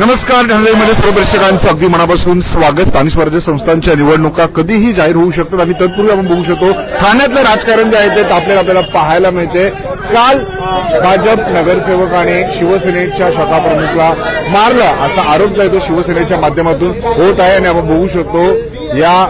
नमस्कार ढाणेमध्ये सर्व प्रेक्षकांचं अगदी मनापासून स्वागत. स्थानिक स्वराज्य संस्थांच्या निवडणुका कधीही जाहीर होऊ शकतात आणि तत्पूर्वी आपण बघू शकतो ठाण्यातलं राजकारण जे आहे ते आपल्याला आपल्याला पाहायला मिळते. काल भाजप नगरसेवकाने शिवसेनेच्या शाखा प्रमुखला मारलं असा आरोप जो आहे तो शिवसेनेच्या माध्यमातून होत आहे आणि आपण बघू शकतो या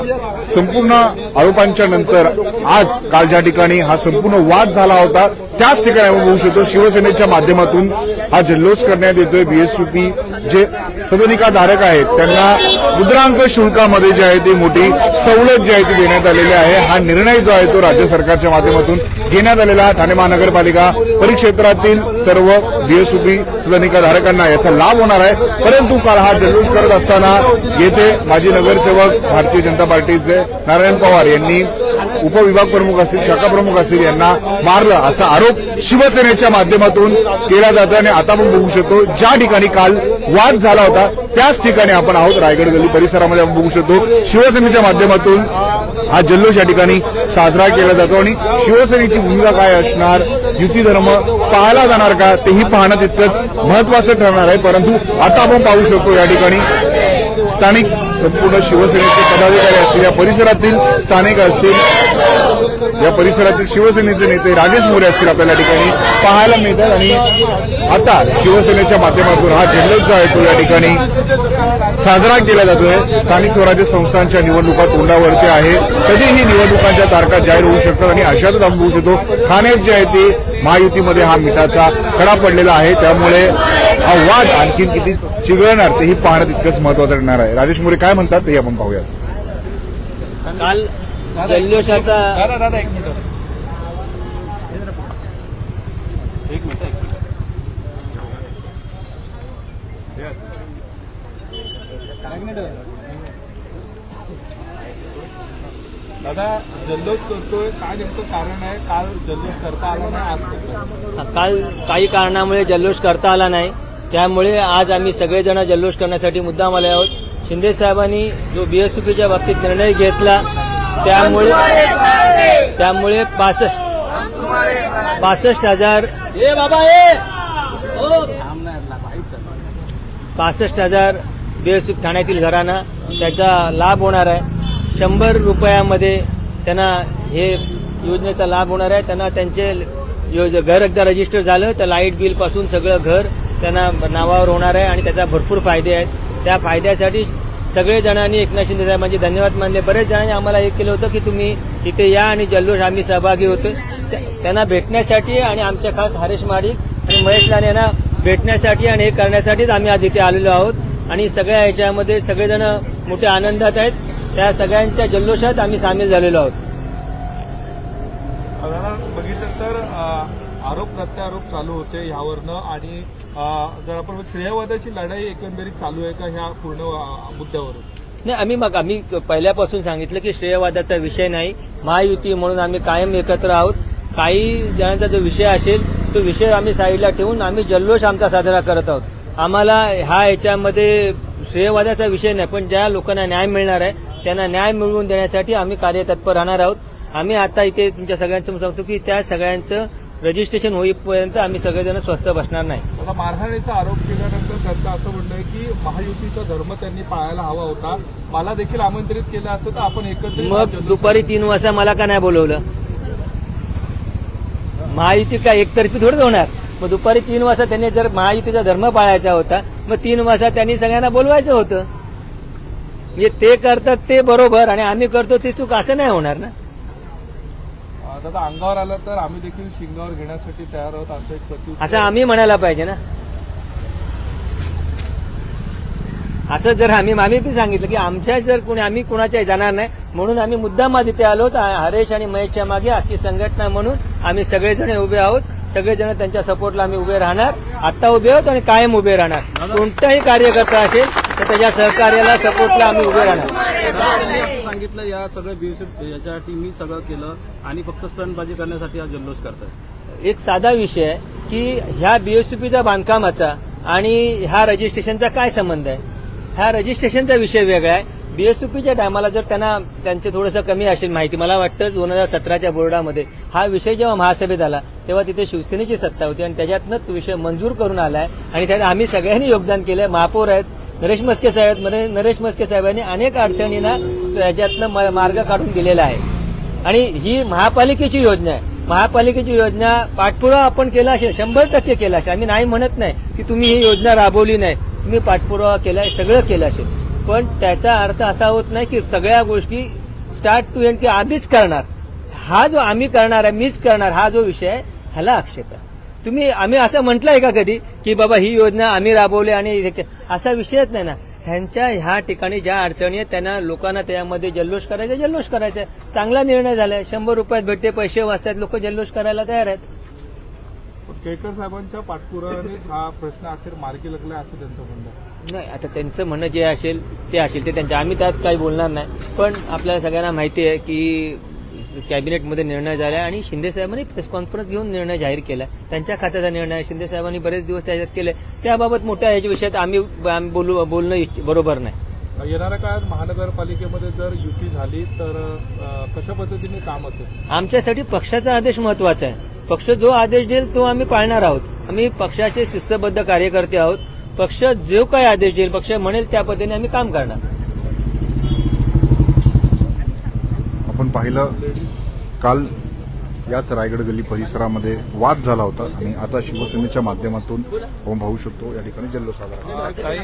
संपूर्ण आरोपांच्या नंतर आज काल ज्या ठिकाणी हा संपूर्ण वाद झाला होता त्याच ठिकाणी आपण बघू शकतो शिवसेनेच्या माध्यमातून हा जल्लोष करण्यात येतोय. बीएसयूपी जे सदनिकाधारक आहेत त्यांना मुद्रांक शुल्कामध्ये जे आहे ती मोठी सवलत जी आहे ती देण्यात आलेली आहे. हा निर्णय जो आहे तो राज्य सरकारच्या माध्यमातून घेण्यात आलेला ठाणे महानगरपालिका परिक्षेत्रातील सर्व बीएसपी सदनिकाधारकांना याचा लाभ होणार आहे. परंतु काल हा जल्लोष करत असताना येथे माजी नगरसेवक भारतीय जनता पार्टीचे नारायण पवार यांनी उपविभाग प्रमुख असतील शाखा प्रमुख असतील यांना मारलं असा आरोप शिवसेनेच्या माध्यमातून केला जातो आणि आता आपण बघू शकतो ज्या ठिकाणी काल वाद झाला होता त्याच ठिकाणी आपण आहोत रायगड गल्ली परिसरामध्ये आपण बघू शकतो शिवसेनेच्या माध्यमातून हा जल्लोष या ठिकाणी साजरा केला जातो आणि शिवसेनेची भूमिका काय असणार युती धर्म पाहायला जाणार का तेही पाहणं तितकंच महत्वाचं ठरणार आहे परंतु आता आपण पाहू शकतो या ठिकाणी स्थानिक संपूर्ण शिवसेनेचे पदाधिकारी असतील या परिसरातील स्थानिक असतील या परिसरातील शिवसेनेचे नेते राजेश मोरे असतील आपल्याला या ठिकाणी पाहायला मिळतात. आणि आता शिवसेनेच्या माध्यमातून हा जल्लोष जो आहे तो या ठिकाणी साजरा केला जातोय. स्थानिक स्वराज्य संस्थांच्या निवडणुका तोंडावरती आहे. कधीही निवडणुकांच्या तारखा जाहीर होऊ शकतात आणि अशातच आपण होऊ शकतो ठाण्यात जे आहे ते महायुतीमध्ये हा मिठाचा कडा पडलेला आहे. त्यामुळे हा वाद आणखीन किती चिघळणार तेही पाहणं तितकंच महत्वाचं ठरणार आहे. राजेश मोरे काय म्हणतात ते आपण पाहूयात. काल जल्लोषाचा मिनिट एक मिनिट. एक मिनिट. दादा जल्लोष करतोय. काय नेमकं कारण आहे? काल जल्लोष करता आला नाही आज काल काही कारणामुळे जल्लोष करता आला नाही. त्यामुळे आज आम्ही सगळेजण जल्लोष करण्यासाठी मुद्दाम आले आहोत. शिंदे साहेबांनी जो बीएसपीच्या बाबतीत निर्णय घेतला त्यामुळे त्यामुळे पासष्ट पासष्ट हजार ए बाबा पासष्ट हजार बीएसपी ठाण्यातील घरांना त्याचा लाभ होणार आहे. शंभर रुपयामध्ये त्यांना हे योजनेचा लाभ होणार आहे. त्यांना त्यांचे योज घर एकदा रजिस्टर झालं तर लाइट बिलपासून सगळं घर त्यांना नावावर होणार आहे आणि त्याचा भरपूर फायदे आहेत. त्या फायद्यासाठी सगळे जणांनी एकनाथ शिंदे साहेबांचे धन्यवाद मानले. बरेच जणांनी आम्हाला हे केलं होतं की तुम्ही तिथे या आणि जल्लोष आम्ही सहभागी होतो. त्या- त्यांना भेटण्यासाठी आणि आमच्या खास हरेश माडिक आणि महेश लाने यांना भेटण्यासाठी आणि हे करण्यासाठीच आम्ही आज इथे आलेलो आहोत. आणि सगळ्या ह्याच्यामध्ये सगळेजण मोठ्या आनंदात आहेत. त्या सगळ्यांच्या जल्लोषात आम्ही सामील झालेलो आहोत. बघितलं तर आरोप प्रत्यारोप चालू होते ह्यावरनं आणि जर आपण श्रेयवादाची लढाई एकंदरीत चालू आहे का ह्या पूर्ण मुद्द्यावरून? नाही आम्ही मग आम्ही पहिल्यापासून सांगितलं की श्रेयवादाचा विषय नाही. महायुती म्हणून आम्ही कायम एकत्र आहोत. काही जणांचा जो विषय असेल तो विषय आम्ही साईडला ठेवून आम्ही जल्लोष आमचा साजरा करत आहोत. आम्हाला ह्या ह्याच्यामध्ये श्रेयवादाचा विषय नाही पण ज्या लोकांना न्याय मिळणार आहे त्यांना न्याय मिळवून देण्यासाठी आम्ही कार्यतत्पर राहणार आहोत. आम्ही आता इथे तुमच्या सगळ्यांसमोर सांगतो की त्या सगळ्यांचं रजिस्ट्रेशन होईपर्यंत आम्ही सगळेजण स्वस्थ बसणार नाही. आता मारहाणीचा आरोप केल्यानंतर त्यांचं असं म्हणणं आहे की महायुतीचा धर्म त्यांनी पाळायला हवा होता. मला देखील आमंत्रित केलं असतं तर आपण एकत्रित हा मग दुपारी तीन वाजता मला का नाही बोलवलं? महायुती काय एकतर्फी थोडंच होणार? मग दुपारी तीन वाजता त्यांनी जर महायुतीचा धर्म पाळायचा होता मग तीन वाजता त्यांनी सगळ्यांना बोलवायचं होतं. म्हणजे ते करतात ते बरोबर आणि आम्ही करतो ते चूक असं नाही होणार ना? दादा अंगावर आलं तर आम्ही देखील शिंगावर घेण्यासाठी तयार आहोत असं एक असं आम्ही म्हणायला पाहिजे ना? असं जर आम्ही आम्ही पण सांगितलं की आमच्या जर कोणी आम्ही कुणाच्या जाणार नाही म्हणून आम्ही मुद्दाम आज इथे आलो हरेश आणि महेशच्या मागे अख्खी संघटना म्हणून आम्ही सगळेजण उभे आहोत. सगळेजण त्यांच्या सपोर्टला आम्ही उभे राहणार. आता उभे आहोत आणि कायम उभे राहणार. कोणताही कार्यकर्ता असेल तर त्याच्या सहकार्याला सपोर्टला आम्ही उभे राहणार. सांगितलं या सगळ्या बीएसएफ याच्यासाठी मी सगळं केलं आणि फक्त स्टंटबाजी करण्यासाठी हा जल्लोष करताय एक साधा विषय आहे की ह्या बीएसपीचा बांधकामाचा आणि ह्या रजिस्ट्रेशनचा काय संबंध आहे? ह्या रजिस्ट्रेशनचा विषय वेगळा आहे. बीएसयूपीच्या टायमाला जर त्यांना त्यांचे थोडंसं कमी असेल माहिती मला वाटतं दोन हजार सतराच्या बोर्डामध्ये हा विषय जेव्हा महासभेत आला तेव्हा तिथे शिवसेनेची सत्ता होती आणि त्याच्यातनं तो विषय मंजूर करून आलाय. आणि त्यात आम्ही सगळ्यांनी योगदान केलं महापौर आहेत नरेश मस्के साहेब नरेश मस्के साहेबांनी अनेक अडचणींना त्याच्यातनं म- मार्ग काढून दिलेला आहे. आणि ही महापालिकेची योजना आहे. महापालिकेची योजना पाठपुरावा आपण केला असेल शंभर टक्के केला असेल. आम्ही नाही म्हणत नाही की तुम्ही ही योजना राबवली नाही. तुम्ही पाठपुरावा केलाय सगळं केलं असेल. पण त्याचा अर्थ असा होत नाही की सगळ्या गोष्टी स्टार्ट टू एंड की आम्हीच करणार. हा जो आम्ही करणार आहे मीच करणार हा जो विषय आहे ह्याला आक्षेप आहे. तुम्ही आम्ही असं म्हटलंय का कधी? की बाबा ही योजना आम्ही राबवली आणि असा विषयच नाही ना. ह्यांच्या ह्या ठिकाणी ज्या अडचणी आहेत त्यांना लोकांना त्यामध्ये जल्लोष करायचा जल्लोष करायचा. आहे. चांगला निर्णय झालाय. शंभर रुपयात भेटते पैसे वाचतात लोक जल्लोष करायला तयार आहेत. केळकर साहेबांच्या पाठपुरावानेच हा प्रश्न अखेर मार्गी लागला असं त्यांचं म्हणणं आहे. नाही आता त्यांचं म्हणणं जे असेल ते असेल ते त्यांच्या. आम्ही त्यात काही बोलणार नाही. पण आपल्याला सगळ्यांना माहिती आहे की कॅबिनेटमध्ये निर्णय झाला आणि शिंदे साहेबांनी प्रेस कॉन्फरन्स घेऊन निर्णय जाहीर केला त्यांच्या खात्याचा निर्णय. शिंदे साहेबांनी बरेच दिवस त्याच्यात केले. त्याबाबत मोठ्या याच्या विषयात आम्ही बोलू बोलणं बरोबर नाही. येणाऱ्या काळात महानगरपालिकेमध्ये जर युती झाली तर कशा पद्धतीने काम असेल? आमच्यासाठी पक्षाचा आदेश महत्त्वाचा आहे. पक्ष जो आदेश देईल तो आम्ही पाळणार आहोत. आम्ही पक्षाचे शिस्तबद्ध कार्यकर्ते आहोत. पक्ष जो काय आदेश देईल पक्ष म्हणेल त्या पद्धतीने आम्ही काम करणार. आपण पाहिलं काल याच रायगड गल्ली परिसरामध्ये वाद झाला होता. आणि आता शिवसेनेच्या माध्यमातून आपण पाहू शकतो या ठिकाणी जल्लोष साजरा. काही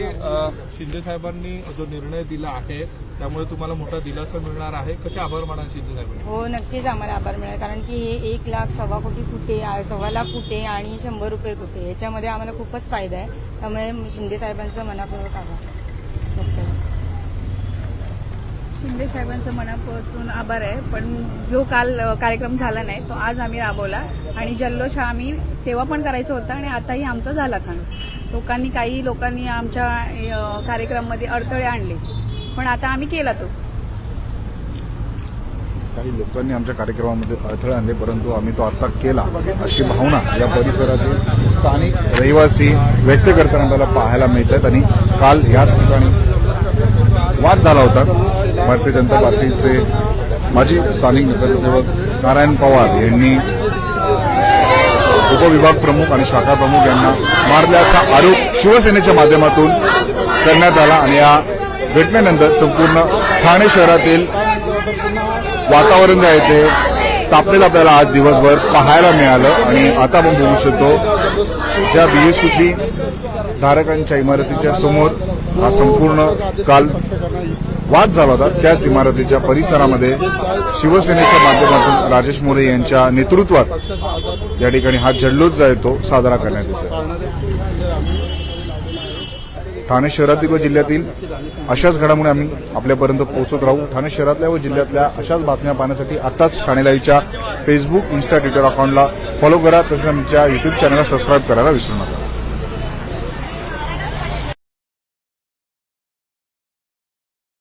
शिंदे साहेबांनी जो निर्णय दिला आहे त्यामुळे तुम्हाला मोठा दिलासा मिळणार आहे. कसे आभार मानाल शिंदे साहेबांनी हो नक्कीच आम्हाला आभार मिळेल. कारण की हे एक लाख सव्वा कोटी कुठे सव्वा लाख कुठे आणि शंभर रुपये कुठे याच्यामध्ये आम्हाला खूपच फायदा आहे. त्यामुळे शिंदे साहेबांचं मनापूर्वक आभार. शिंदे साहेबांचं मनापासून आभार आहे पण जो काल कार्यक्रम झाला नाही तो आज आम्ही राबवला. आणि जल्लोष हा आम्ही तेव्हा पण करायचा होता आणि आताही आमचा झाला चांगला लोकांनी काही लोकांनी आमच्या कार्यक्रममध्ये अडथळे आणले पण आता आम्ही केला तो. काही लोकांनी आमच्या कार्यक्रमामध्ये अडथळे आणले परंतु आम्ही तो आता केला अशी भावना या परिसरातील स्थानिक रहिवासी व्यक्त करताना आपल्याला पाहायला मिळतात. आणि काल याच ठिकाणी वाद झाला होता. भारतीय जनता पार्टीचे माजी स्थानिक नगरसेवक नारायण पवार यांनी उपविभाग प्रमुख आणि शाखा प्रमुख यांना मारल्याचा आरोप शिवसेनेच्या माध्यमातून करण्यात आला आणि या घटनेनंतर संपूर्ण ठाणे शहरातील वातावरण जे आहे ते तापलेलं आपल्याला आज दिवसभर पाहायला मिळालं. आणि आता आपण बघू शकतो ज्या बीएसपी धारकांच्या इमारतीच्या समोर हा संपूर्ण काल वाद झाला होता त्याच इमारतीच्या परिसरामध्ये शिवसेनेच्या माध्यमातून राजेश मोरे यांच्या नेतृत्वात या ठिकाणी हा जल्लोष जो तो साजरा करण्यात येतो ठाणे शहरातील व जिल्ह्यातील अशाच घडामोडी आम्ही आपल्यापर्यंत पोहोचत राहू. ठाणे शहरातल्या व जिल्ह्यातल्या अशाच बातम्या पाहण्यासाठी आताच ठाणे लाईव्हच्या फेसबुक इन्स्टा ट्विटर अकाउंटला फॉलो करा. तसंच आमच्या युट्यूब चॅनलला सबस्क्राईब करायला विसरू नका.